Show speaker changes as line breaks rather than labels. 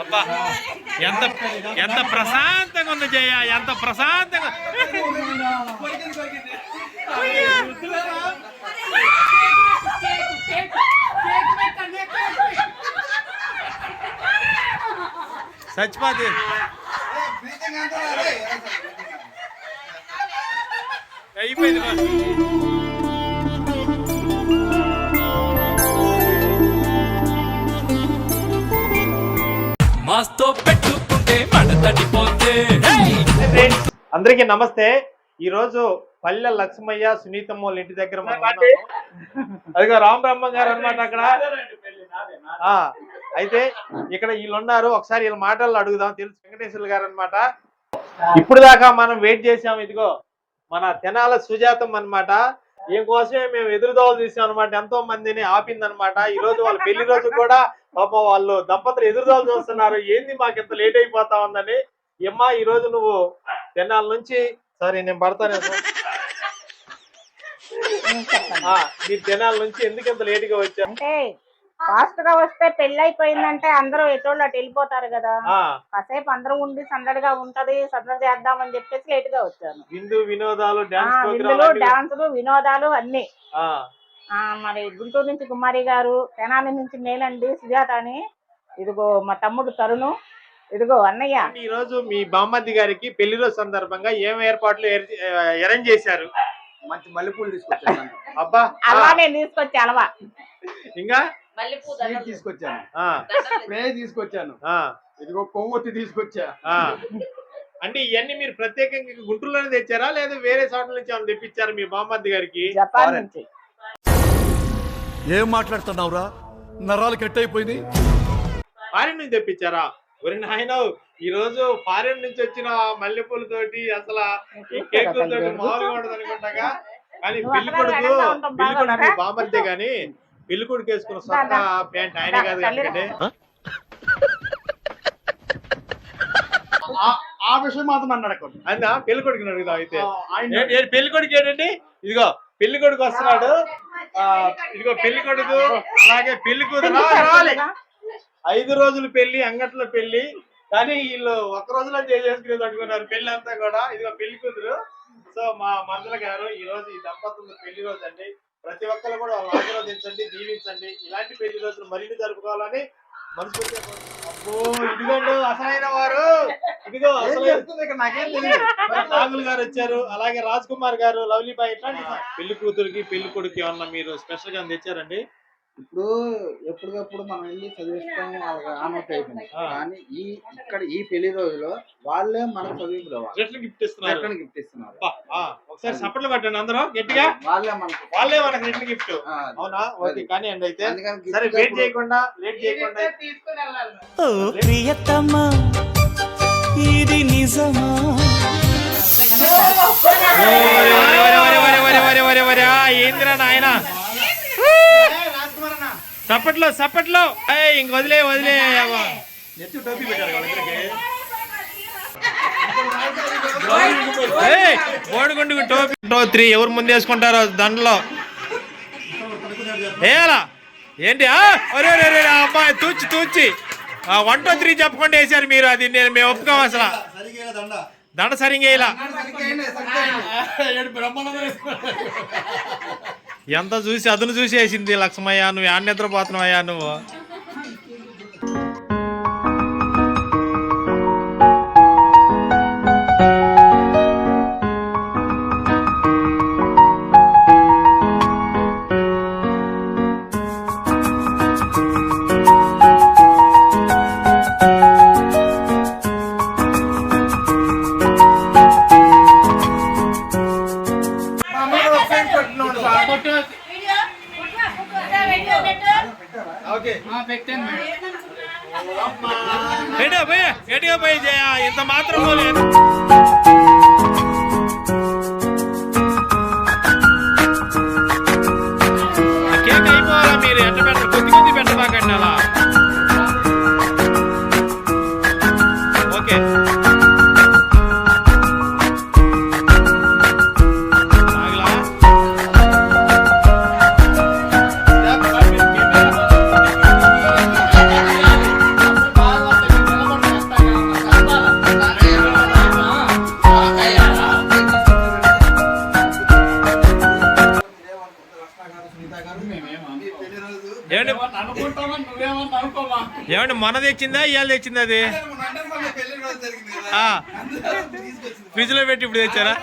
అబ్బా ఎంత ఎంత ప్రశాంతంగా ఉంది జయ ఎంత ప్రశాంతంగా చచ్చిపోతే అయిపోయింది.
మాస్తో పెట్టుకుంటే మడతడిపోతే
అందరికీ నమస్తే. ఈ రోజు పల్లె లక్ష్మయ్య సునీతమ్మ వాళ్ళ ఇంటి దగ్గర. అదిగో రామ్ బ్రహ్మ గారు అనమాట అక్కడ. అయితే ఇక్కడ వీళ్ళు ఉన్నారు ఒకసారి వీళ్ళ మాటల్లో అడుగుదాం. తెలుసు వెంకటేశ్వర్లు గారు అనమాట ఇప్పుడు దాకా మనం వెయిట్ చేసాం ఇదిగో. మన తెనాల సుజాతం అన్నమాట. ఈయన కోసమే మేము ఎదురుదోవలు తీసాం అనమాట ఎంతో మందిని ఆపిందనమాట ఈ రోజు వాళ్ళ పెళ్ళి రోజు కూడా పాప వాళ్ళు దంపతులు ఎదురుదోవలు చూస్తున్నారు. ఏంది మాకు ఇంత లేట్ అయిపోతా ఉందని. ఏమ్మా ఈ రోజు నువ్వు తెనాల నుంచి సరే నేను పడతాను. మీరు తెనాల నుంచి ఎందుకు ఇంత లేట్గా వచ్చా
అంటే ఫాస్ట్గా వస్తే పెళ్ళి అయిపోయిందంటే అందరూ ఎటోళ్ళు అటు వెళ్ళిపోతారు కదా.
ఆ,
కాసేపు అందరూ ఉండి సందడిగా ఉంటది సందడి చేద్దామని చెప్పేసి లేట్గా వచ్చాను.
విందు వినోదాలు
విందులు డాన్సులు వినోదాలు అన్ని. ఆ, మరి గుంటూరు నుంచి కుమారి గారు తెనాలి నుంచి నేనండి సుజాత అని. ఇదిగో మా తమ్ముడు తరుణు ఇదిగో అన్నయ్య.
ఈ రోజు మీ బామ్మద్ది గారికి పెళ్ళి రోజు సందర్భంగా ఏం ఏర్పాట్లు అరేంజ్ చేశారు?
మంచి మల్లెపూలు తీసుకొచ్చాను.
అబ్బా ఆ,
అలవా నేను తీసుకొచ్చి అలవా
ఇంకా?
స్వీట్ తీసుకొచ్చాను.
ఆ,
స్ప్రే తీసుకొచ్చాను.
ఆ,
ఇదిగో కొవ్వొత్తి తీసుకొచ్చా.
ఆ. అంటే ఇవన్నీ మీరు ప్రత్యేకంగా గుంటూరులోనే తెచ్చారా? లేదా వేరే చోట్ల నుంచి ఏమైనా తెప్పించారా మీ బామ్మద్ది గారికి?
ఏం మాట్లాడుతున్నావురా? నరాలు కట్ అయిపోయింది
ఫారిన్ నుంచి తెప్పించారా? ఒరి నాయన ఈ రోజు ఫారిన్ నుంచి వచ్చిన మల్లెపూలతోటి అసలు ఈ కేకులతోటి మామూలుగా ఉండదు అనుకుంటాగా కానీ
అక్కడ
కొడుకు పెళ్ళి కొడుకు? బామర్దే గాని పెళ్ళి కొడుకు వేసుకున్న సొక్క ప్యాంట్ ఆయనే కాదు ఎందుకంటే
ఆ- విషయం మాత్రం నన్ను అడగండి
అందా పెళ్ళి కొడుకుని అడుగుదాం అయితే.
ఆయన
ఏ- ఏ పెళ్ళి కొడుకు ఏంటండి ఇదిగో పెళ్ళి కొడుకు వస్తున్నాడు. ఆ, ఇదిగో పెళ్ళి కొడుకు అలాగే పెళ్ళి కూతురు రావాలి. ఐదు రోజులు పెళ్ళి అంగట్లో పెళ్ళి. కానీ వీళ్ళు ఒక రోజులో చేసేసుకునేది అనుకున్నారు. పెళ్ళి అంతా కూడా. ఇదిగో పెళ్ళి కూతురు. సో మా మందల గారు ఈ రోజు ఈ దంపతుల పెళ్ళి రోజు అండి. ప్రతి ఒక్కరు కూడా ఆశీర్వదించండి దీవించండి. ఇలాంటి పెళ్ళి రోజులు మరిన్ని జరుపుకోవాలని మనస్ఫూర్తిగా. అబ్బో ఇదిగోండి అసలైన వారు. ఇదిగో నాగుల్ గారు వచ్చారు అలాగే రాజ్ కుమార్ గారు లవ్లీ బాయ్ ఇట్లాంటి పెళ్ళి కూతురికి పెళ్ళి కొడుకు ఏమన్నా మీరు స్పెషల్గా తెచ్చారండి?
ఇప్పుడు ఎప్పటికప్పుడు మనం వెళ్ళి చదివిస్తాం వాళ్ళకి ఆనౌట్ అయిపోయింది. కానీ ఈ ఇక్కడ ఈ పెళ్ళి రోజులో వాళ్ళే మనకు చదివింపులు
గిఫ్ట్ ఇస్తున్నారు
ఎక్కడ గిఫ్ట్ ఇస్తున్నారు
ఒకసారి సపట్లు పట్టండి అందరూ గట్టిగా
వాళ్ళే మనకు
వాళ్ళే మనకి రిటర్న్ గిఫ్ట్ అవునా ఓకే కానీ అండి అయితే సరే వెయిట్ చేయకుండా లేట్ చేయకుండా
ప్రియతమా ఇది నిజమా
ఏంద్రా నాయన సప్పట్లో సప్పట్లో ఏయ్, ఇంక వదిలే వదిలే నెత్తి టోపీ టోపీ. టో త్రీ ఎవరు ముందు వేసుకుంటారో దండలో ఏలా ఏంటి? అమ్మాయి తూచి తూచి. వన్ టూ త్రీ చెప్పకుండా వేసారు మీరు. అది నేను మేము ఒప్పుకోం అసలు. దండ సరిగ్గా ఇలా ఎంత చూసి అదును చూసి వేసింది లక్ష్మయ్య? నువ్వు యాడ్ నిద్రపోతున్నావయ్యా నువ్వు? గట్టిగా పోయి జయ ఇంత మాత్రం పోలేదు. ఏమండి? మొన్న తెచ్చిందా ఇవాళ తెచ్చింది అది?
మన
ఫ్రిడ్జ్లో పెట్టి ఇప్పుడు తెచ్చారా?